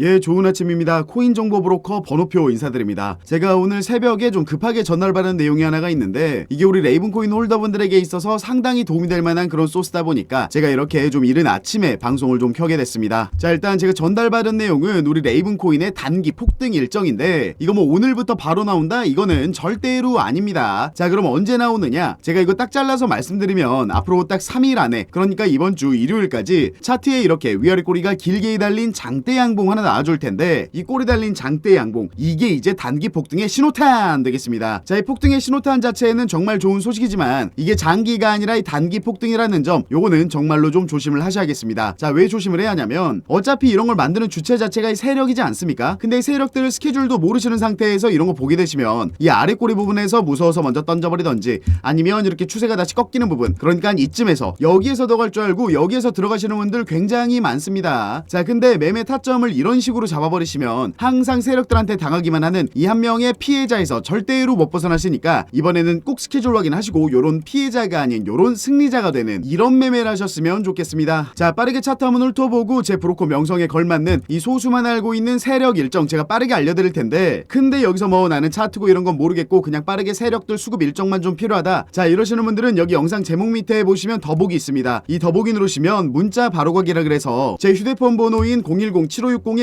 예, 좋은 아침입니다. 코인 정보 브로커 번호표 인사드립니다. 제가 오늘 새벽에 좀 급하게 전달받은 내용이 하나가 있는데 이게 우리 레이븐 코인 홀더분들에게 있어서 상당히 도움이 될 만한 그런 소스다 보니까 제가 이렇게 좀 이른 아침에 방송을 좀 켜게 됐습니다. 자, 일단 제가 전달받은 내용은 우리 레이븐 코인의 단기 폭등 일정인데 이거 뭐 오늘부터 바로 나온다? 이거는 절대로 아닙니다. 자, 그럼 언제 나오느냐? 제가 이거 딱 잘라서 말씀드리면 앞으로 딱 3일 안에 그러니까 이번 주 일요일까지 차트에 이렇게 위아래 꼬리가 길게 달린 장대 양봉 하나 나와줄 텐데 이 꼬리 달린 장대 양봉 이게 이제 단기 폭등의 신호탄 되겠습니다. 자, 이 폭등의 신호탄 자체는 정말 좋은 소식이지만 이게 장기가 아니라 이 단기 폭등이라는 점 요거는 정말로 좀 조심을 하셔야겠습니다. 자, 왜 조심을 해야 하냐면 어차피 이런 걸 만드는 주체 자체가 이 세력이지 않습니까? 근데 이 세력들 스케줄도 모르시는 상태에서 이런 거 보게 되시면 이 아래 꼬리 부분에서 무서워서 먼저 던져버리던지 아니면 이렇게 추세가 다시 꺾이는 부분 그러니까 이쯤에서 여기에서 더갈줄 알고 여기에서 들어가시는 분들 굉장히 많습니다. 자, 근데 매매 타점을 이런 식으로 잡아버리시면 항상 세력들한테 당하기만 하는 이 한 명의 피해자에서 절대로 못 벗어나시니까 이번에는 꼭 스케줄 확인하시고 요런 피해자가 아닌 요런 승리자가 되는 이런 매매를 하셨으면 좋겠습니다. 자, 빠르게 차트 한번 훑어보고 제 브로커 명성에 걸맞는 이 소수만 알고 있는 세력 일정 제가 빠르게 알려드릴 텐데 근데 여기서 뭐 나는 차트고 이런 건 모르겠고 그냥 빠르게 세력들 수급 일정만 좀 필요하다. 자, 이러시는 분들은 여기 영상 제목 밑에 보시면 더보기 있습니다. 이 더보기 누르시면 문자 바로 가기라 그래서 제 휴대폰 번호인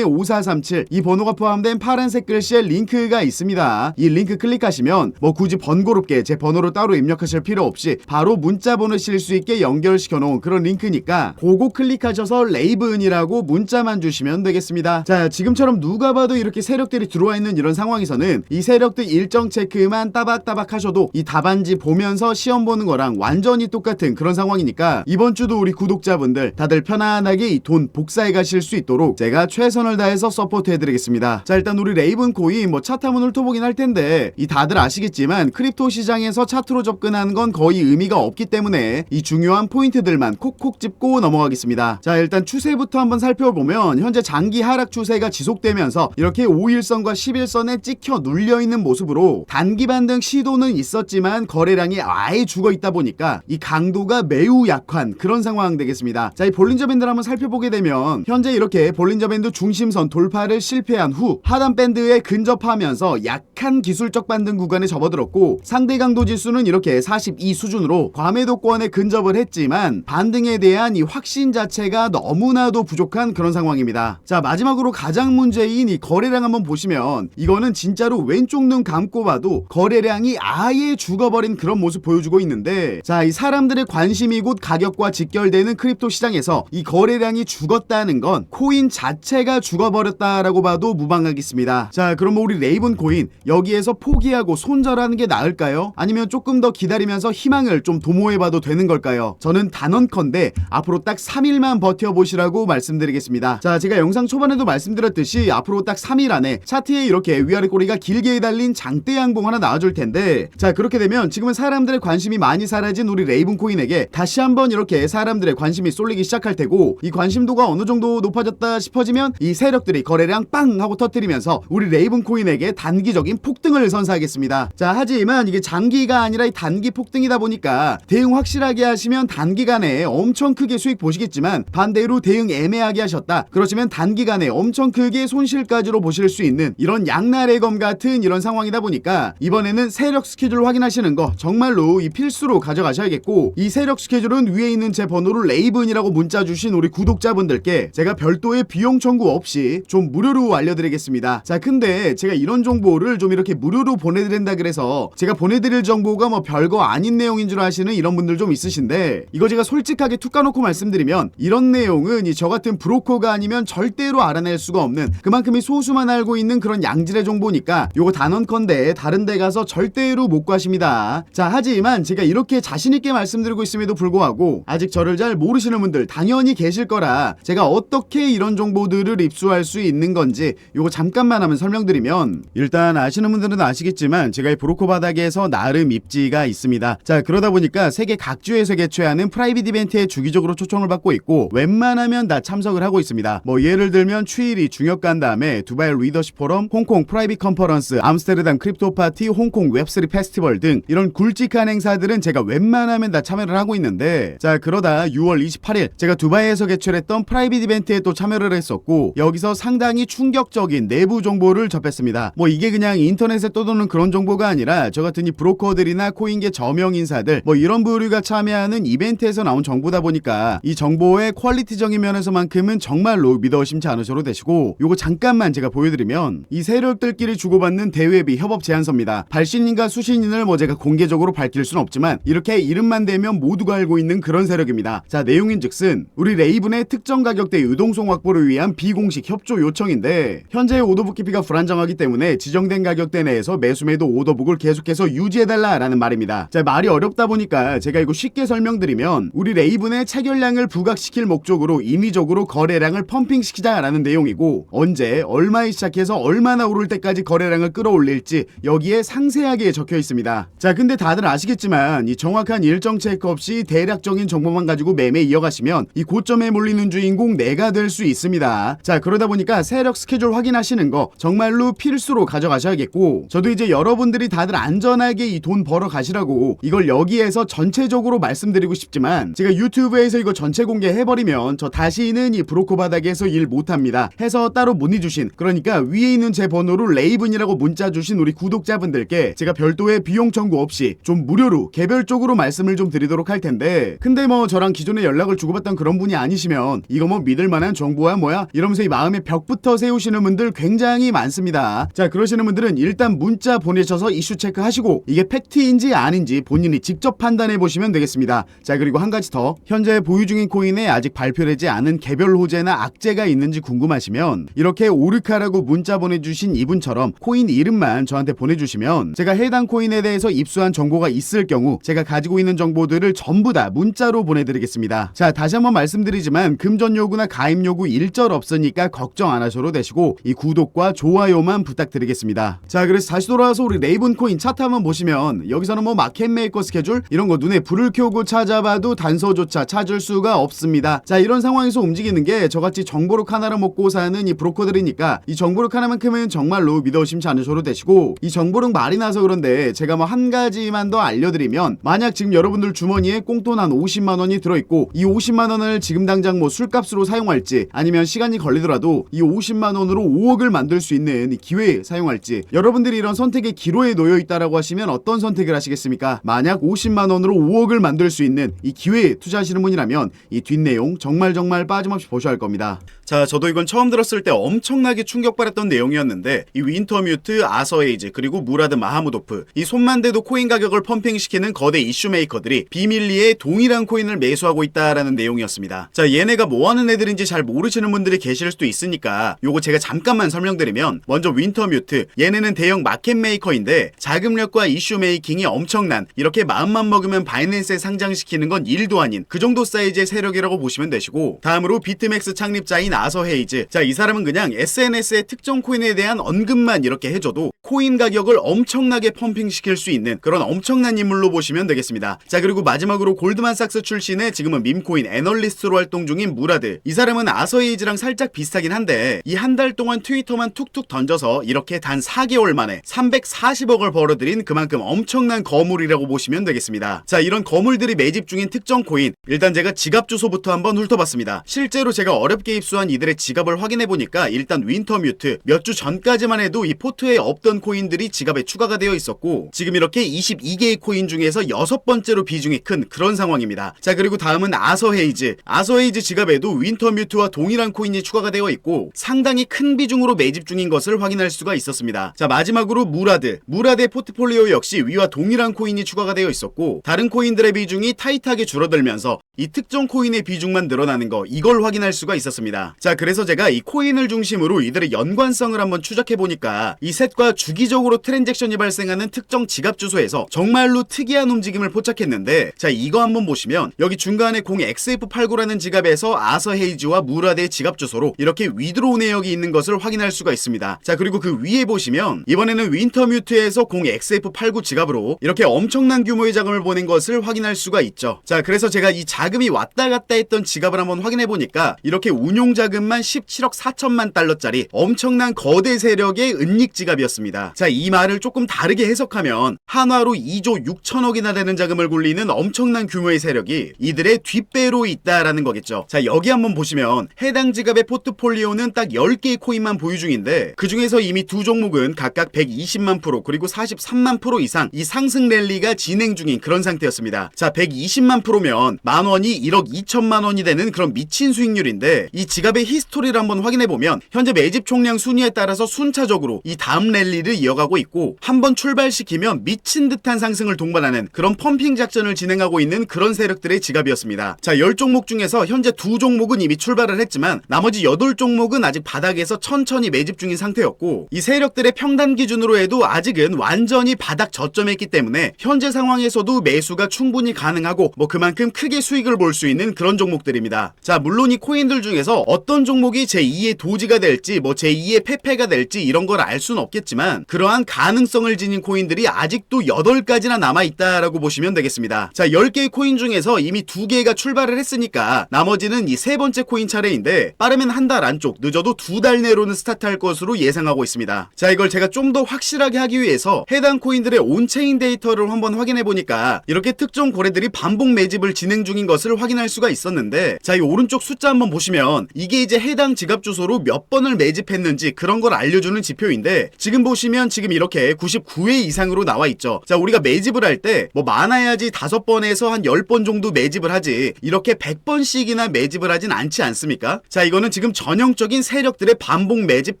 010-7560-5437 이 번호가 포함된 파란색 글씨에 링크가 있습니다. 이 링크 클릭하시면 뭐 굳이 번거롭게 제 번호로 따로 입력하실 필요 없이 바로 문자 보내실 수 있게 연결시켜 놓은 그런 링크니까 그거 클릭하셔서 레이븐이라고 문자만 주시면 되겠습니다. 자, 지금처럼 누가 봐도 이렇게 세력들이 들어와 있는 이런 상황에서는 이 세력들 일정 체크만 따박따박 하셔도 이 답안지 보면서 시험 보는 거랑 완전히 똑같은 그런 상황이니까 이번 주도 우리 구독자분들 다들 편안하게 이 돈 복사해 가실 수 있도록 제가 최선을 다해서 서포트 해드리겠습니다. 자, 일단 우리 레이븐 코인 뭐 한번 훑어보긴 할 텐데 이 다들 아시겠지만 크립토 시장에서 차트로 접근하는 건 거의 의미가 없기 때문에 이 중요한 포인트들만 콕콕 짚고 넘어가겠습니다. 자, 일단 추세부터 한번 살펴보면 현재 장기 하락 추세가 지속되면서 이렇게 5일선과 11선에 찍혀 눌려 있는 모습으로 단기 반등 시도는 있었지만 거래량이 아예 죽어 있다 보니까 이 강도가 매우 약한 그런 상황 되겠습니다. 자, 이 볼린저 밴드를 한번 살펴보게 되면 현재 이렇게 볼린저 밴드 중심 선 돌파를 실패한 후 하단 밴드에 근접하면서 약한 기술적 반등 구간에 접어들었고 상대 강도 지수는 이렇게 42 수준으로 과매도권에 근접을 했지만 반등에 대한 이 확신 자체가 너무나도 부족한 그런 상황입니다. 자, 마지막으로 가장 문제인 이 거래량 한번 보시면 이거는 진짜로 왼쪽 눈 감고 봐도 거래량이 아예 죽어버린 그런 모습 보여주고 있는데 자, 이 사람들의 관심이 곧 가격과 직결되는 크립토 시장에서 이 거래량이 죽었다는 건 코인 자체가 죽 어버렸다라고 봐도 무방하겠습니다. 자, 그럼 뭐 우리 레이븐 코인 여기에서 포기하고 손절하는 게 나을까요? 아니면 조금 더 기다리면서 희망을 좀 도모해봐도 되는 걸까요? 저는 단언컨대 앞으로 딱 3일만 버텨보시라고 말씀드리겠습니다. 자, 제가 영상 초반에도 말씀드렸듯이 앞으로 딱 3일 안에 차트에 이렇게 위아래 꼬리가 길게 달린 장대 양봉 하나 나와줄 텐데 자, 그렇게 되면 지금은 사람들의 관심이 많이 사라진 우리 레이븐 코인에게 다시 한번 이렇게 사람들의 관심이 쏠리기 시작할 테고 이 관심도가 어느 정도 높아졌다 싶어지면 이 세력들이 거래량 빵 하고 터뜨리면서 우리 레이븐 코인에게 단기적인 폭등을 선사하겠습니다. 자, 하지만 이게 장기가 아니라 이 단기 폭등이다 보니까 대응 확실하게 하시면 단기간에 엄청 크게 수익 보시겠지만 반대로 대응 애매하게 하셨다. 그러시면 단기간에 엄청 크게 손실까지로 보실 수 있는 이런 양날의 검 같은 이런 상황이다 보니까 이번에는 세력 스케줄 확인하시는 거 정말로 이 필수로 가져가셔야겠고 이 세력 스케줄은 위에 있는 제 번호를 레이븐이라고 문자 주신 우리 구독자분들께 제가 별도의 비용 청구 없이 좀 무료로 알려드리겠습니다. 자, 근데 제가 이런 정보를 좀 이렇게 무료로 보내드린다 그래서 제가 보내드릴 정보가 뭐 별거 아닌 내용인 줄 아시는 이런 분들 좀 있으신데 이거 제가 솔직하게 툭 까놓고 말씀드리면 이런 내용은 이 저 같은 브로커가 아니면 절대로 알아낼 수가 없는 그만큼이 소수만 알고 있는 그런 양질의 정보니까 요거 단언컨대 다른 데 가서 절대로 못 가십니다. 자, 하지만 제가 이렇게 자신있게 말씀드리고 있음에도 불구하고 아직 저를 잘 모르시는 분들 당연히 계실 거라 제가 어떻게 이런 정보들을 입 수할 수 있는 건지 요거 잠깐만 하면 설명드리면 일단 아시는 분들은 아시겠지만 제가 이 브로커 바닥에서 나름 입지가 있습니다. 자, 그러다 보니까 세계 각주에서 개최하는 프라이빗 이벤트에 주기적으로 초청을 받고 있고 웬만하면 다 참석을 하고 있습니다. 뭐 예를 들면 추일이 중역 간 다음에 두바이 리더십 포럼, 홍콩 프라이빗 컨퍼런스, 암스테르담 크립토 파티, 홍콩 웹3 페스티벌 등 이런 굵직한 행사들은 제가 웬만하면 다 참여를 하고 있는데 자 그러다 6월 28일 제가 두바이에서 개최했던 프라이빗 이벤트에 또 참여를 했었고 여기서 상당히 충격적인 내부 정보를 접했습니다. 뭐 이게 그냥 인터넷에 떠도는 그런 정보가 아니라 저 같은 이 브로커들이나 코인계 저명 인사들 뭐 이런 부류가 참여하는 이벤트에서 나온 정보다 보니까 이 정보의 퀄리티적인 면에서만큼은 정말로 믿어 의심치 않으셔도 되시고 요거 잠깐만 제가 보여드리면 이 세력들끼리 주고받는 대외비 협업 제안서입니다. 발신인과 수신인을 뭐 제가 공개적으로 밝힐 순 없지만 이렇게 이름만 대면 모두가 알고 있는 그런 세력입니다. 자 내용인즉슨 우리 레이븐의 특정 가격대 유동성 확보를 위한 비공식 협조 요청인데 현재 오더북 깊이가 불안정하기 때문에 지정된 가격대 내에서 매수 매도 오더북을 계속해서 유지해달라라는 말입니다. 자 말이 어렵다 보니까 제가 이거 쉽게 설명드리면 우리 레이븐의 체결량을 부각시킬 목적으로 인위적으로 거래량을 펌핑시키자라는 내용이고 언제 얼마에 시작해서 얼마나 오를 때까지 거래량을 끌어올릴지 여기에 상세하게 적혀 있습니다. 자 근데 다들 아시겠지만 이 정확한 일정 체크 없이 대략적인 정보만 가지고 매매 이어가시면 이 고점에 몰리는 주인공 내가 될 수 있습니다. 자 그러다 보니까 세력 스케줄 확인하시는 거 정말로 필수로 가져가셔야겠고 저도 이제 여러분들이 다들 안전하게 이 돈 벌어 가시라고 이걸 여기에서 전체적으로 말씀드리고 싶지만 제가 유튜브에서 이거 전체 공개해버리면 저 다시는 이 브로커 바닥에서 일 못합니다. 해서 따로 문의 주신 그러니까 위에 있는 제 번호로 레이븐이라고 문자 주신 우리 구독자분들께 제가 별도의 비용 청구 없이 좀 무료로 개별적으로 말씀을 좀 드리도록 할 텐데 근데 뭐 저랑 기존에 연락을 주고받던 그런 분이 아니시면 이거 뭐 믿을 만한 정보야 뭐야 이러면서 이 마음에 벽부터 세우시는 분들 굉장히 많습니다. 자 그러시는 분들은 일단 문자 보내셔서 이슈 체크하시고 이게 팩트인지 아닌지 본인이 직접 판단해 보시면 되겠습니다. 자 그리고 한 가지 더 현재 보유 중인 코인에 아직 발표되지 않은 개별 호재나 악재가 있는지 궁금하시면 이렇게 오르카라고 문자 보내주신 이분처럼 코인 이름만 저한테 보내주시면 제가 해당 코인에 대해서 입수한 정보가 있을 경우 제가 가지고 있는 정보들을 전부 다 문자로 보내드리겠습니다. 자 다시 한번 말씀드리지만 금전 요구나 가입 요구 일절 없으니까 걱정 안 하셔도 되시고 이 구독과 좋아요만 부탁드리겠습니다. 자 그래서 다시 돌아와서 우리 레이븐 코인 차트 한번 보시면 여기서는 뭐 마켓 메이커 스케줄 이런 거 눈에 불을 켜고 찾아봐도 단서조차 찾을 수가 없습니다. 자 이런 상황에서 움직이는 게 저같이 정보록 하나를 먹고 사는 이 브로커들이니까 이 정보록 하나만큼은 정말로 믿어 의심치 않으셔도 되시고 이 정보록 말이 나서 그런데 제가 뭐 한 가지만 더 알려드리면 만약 지금 여러분들 주머니에 꽁돈 한 50만 원이 들어있고 이 50만 원을 지금 당장 뭐 술값으로 사용할지 아니면 시간이 걸리더라도 이 50만 원으로 5억을 만들 수 있는 이 기회에 사용할지 여러분들이 이런 선택의 기로에 놓여 있다라고 하시면 어떤 선택을 하시겠습니까? 만약 50만 원으로 5억을 만들 수 있는 이 기회에 투자하시는 분이라면 이 뒷내용 정말 정말 빠짐없이 보셔야 할 겁니다. 자, 저도 이건 처음 들었을 때 엄청나게 충격받았던 내용이었는데 이 윈터뮤트, 아서에이즈 그리고 무라드 마하무도프 이 손만 대도 코인 가격을 펌핑시키는 거대 이슈 메이커들이 비밀리에 동일한 코인을 매수하고 있다라는 내용이었습니다. 자, 얘네가 뭐 하는 애들인지 잘 모르시는 분들이 계실 수도 있으니까 요거 제가 잠깐만 설명드리면 먼저 윈터뮤트. 얘네는 대형 마켓 메이커인데 자금력과 이슈 메이킹이 엄청난 이렇게 마음만 먹으면 바이낸스에 상장시키는 건 일도 아닌 그 정도 사이즈의 세력이라고 보시면 되시고 다음으로 비트맥스 창립자인 아서 헤이즈. 자 이 사람은 그냥 SNS의 특정 코인에 대한 언급만 이렇게 해줘도 코인 가격을 엄청나게 펌핑시킬 수 있는 그런 엄청난 인물로 보시면 되겠습니다. 자 그리고 마지막으로 골드만삭스 출신의 지금은 밈코인 애널리스트로 활동 중인 무라드 이 사람은 아서 헤이즈랑 살짝 비 슷하긴 한데 이 한 달 동안 트위터만 툭툭 던져서 이렇게 단 4개월 만에 340억을 벌어들인 그만큼 엄청난 거물이라고 보시면 되겠습니다. 자 이런 거물들이 매집 중인 특정 코인 일단 제가 지갑 주소부터 한번 훑어봤습니다. 실제로 제가 어렵게 입수한 이들의 지갑을 확인해 보니까 일단 윈터뮤트 몇 주 전까지만 해도 이 포트에 없던 코인들이 지갑에 추가가 되어 있었고 지금 이렇게 22개의 코인 중에서 여섯 번째로 비중이 큰 그런 상황입니다. 자 그리고 다음은 아서헤이즈. 아서헤이즈 지갑에도 윈터뮤트와 동일한 코인이 추가가 되어 있고 상당히 큰 비중으로 매집 중인 것을 확인할 수가 있었습니다. 자 마지막으로 무라드 무라드의 포트폴리오 역시 위와 동일한 코인이 추가가 되어 있었고 다른 코인들의 비중이 타이트하게 줄어들면서 이 특정 코인의 비중만 늘어나는 거 이걸 확인할 수가 있었습니다. 자 그래서 제가 이 코인을 중심으로 이들의 연관성을 한번 추적해 보니까 이 셋과 주기적으로 트랜잭션이 발생하는 특정 지갑 주소에서 정말로 특이한 움직임을 포착했는데 자 이거 한번 보시면 여기 중간에 0XF89라는 지갑에서 아서 헤이즈와 무라드의 지갑 주소로 이렇게 위드로우 내역이 있는 것을 확인할 수가 있습니다. 자 그리고 그 위에 보시면 이번에는 윈터뮤트에서 0XF89 지갑으로 이렇게 엄청난 규모의 자금을 보낸 것을 확인할 수가 있죠. 자 그래서 제가 이 자금이 왔다 갔다 했던 지갑을 한번 확인해 보니까 이렇게 운용 자금만 17억 4천만 달러짜리 엄청난 거대 세력의 은닉 지갑이었습니다. 자, 이 말을 조금 다르게 해석하면 한화로 2조 6천억이나 되는 자금을 굴리는 엄청난 규모의 세력이 이들의 뒷배로 있다라는 거겠죠. 자, 여기 한번 보시면 해당 지갑의 포트 폴리오는 딱 10개의 코인만 보유 중인데 그 중에서 이미 두 종목은 각각 120만 프로 그리고 43만 프로 이상 이 상승 랠리가 진행 중인 그런 상태였습니다. 자, 120만 프로면 만 원이 1억 2천만 원이 되는 그런 미친 수익률인데 이 지갑의 히스토리를 한번 확인해 보면 현재 매집 총량 순위에 따라서 순차적으로 이 다음 랠리를 이어가고 있고 한번 출발시키면 미친 듯한 상승을 동반하는 그런 펌핑 작전을 진행하고 있는 그런 세력들의 지갑이었습니다. 자, 10종목 중에서 현재 두 종목은 이미 출발을 했지만 나머지 8 종목은 아직 바닥에서 천천히 매집 중인 상태였고 이 세력들의 평단 기준으로 해도 아직은 완전히 바닥 저점에 있기 때문에 현재 상황에서도 매수가 충분히 가능하고 뭐 그만큼 크게 수익을 볼 수 있는 그런 종목들입니다. 자, 물론 이 코인들 중에서 어떤 종목이 제2의 도지가 될지 뭐 제2의 페페가 될지 이런 걸 알 수는 없겠지만 그러한 가능성을 지닌 코인들이 아직도 8가지나 남아 있다라고 보시면 되겠습니다. 자, 10개의 코인 중에서 이미 2개가 출발을 했으니까 나머지는 이 세 번째 코인 차례인데 빠르면 한달 안쪽 늦어도 두 달 내로는 스타트할 것으로 예상하고 있습니다. 자, 이걸 제가 좀 더 확실하게 하기 위해서 해당 코인들의 온체인 데이터를 한번 확인해 보니까 이렇게 특정 고래들이 반복 매집을 진행 중인 것을 확인할 수가 있었는데 자, 이 오른쪽 숫자 한번 보시면 이게 이제 해당 지갑 주소로 몇 번을 매집했는지 그런 걸 알려주는 지표인데 지금 보시면 지금 이렇게 99회 이상으로 나와 있죠. 자, 우리가 매집을 할 때 뭐 많아야지 5번에서 한 10번 정도 매집을 하지 이렇게 100번씩이나 매집을 하진 않지 않습니까? 자, 이거는 지금 전형적인 세력들의 반복 매집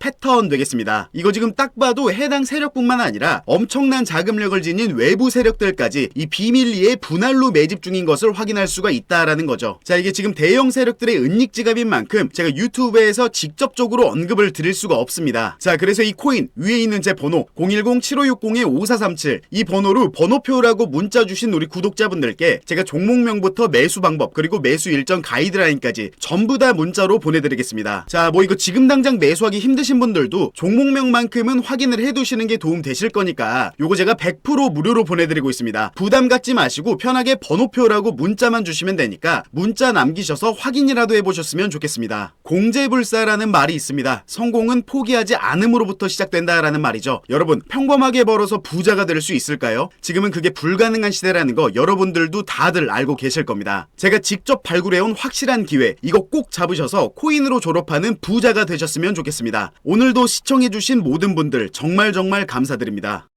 패턴 되겠습니다. 이거 지금 딱 봐도 해당 세력뿐만 아니라 엄청난 자금력을 지닌 외부 세력들까지 이 비밀리에 분할로 매집 중인 것을 확인할 수가 있다라는 거죠. 자, 이게 지금 대형 세력들의 은닉 지갑인 만큼 제가 유튜브에서 직접적으로 언급을 드릴 수가 없습니다. 자, 그래서 이 코인 위에 있는 제 번호 010-7560-5437 이 번호로 번호표라고 문자 주신 우리 구독자분들께 제가 종목명부터 매수 방법 그리고 매수 일정 가이드라인까지 전부 다 문자로 보내드리겠습니다. 자, 뭐 이거 지금 당장 매수하기 힘드신 분들도 종목명만큼은 확인을 해두시는 게 도움 되실 거니까 요거 제가 100% 무료로 보내드리고 있습니다. 부담 갖지 마시고 편하게 번호표라고 문자만 주시면 되니까 문자 남기셔서 확인이라도 해보셨으면 좋겠습니다. 공제불사라는 말이 있습니다. 성공은 포기하지 않음으로부터 시작된다라는 말이죠. 여러분 평범하게 벌어서 부자가 될 수 있을까요? 지금은 그게 불가능한 시대라는 거 여러분들도 다들 알고 계실 겁니다. 제가 직접 발굴해온 확실한 기회 이거 꼭 잡으셔서 코인으로 졸업하는 부자가 되셨으면 좋겠습니다. 오늘도 시청해주신 모든 분들 정말 정말 감사드립니다.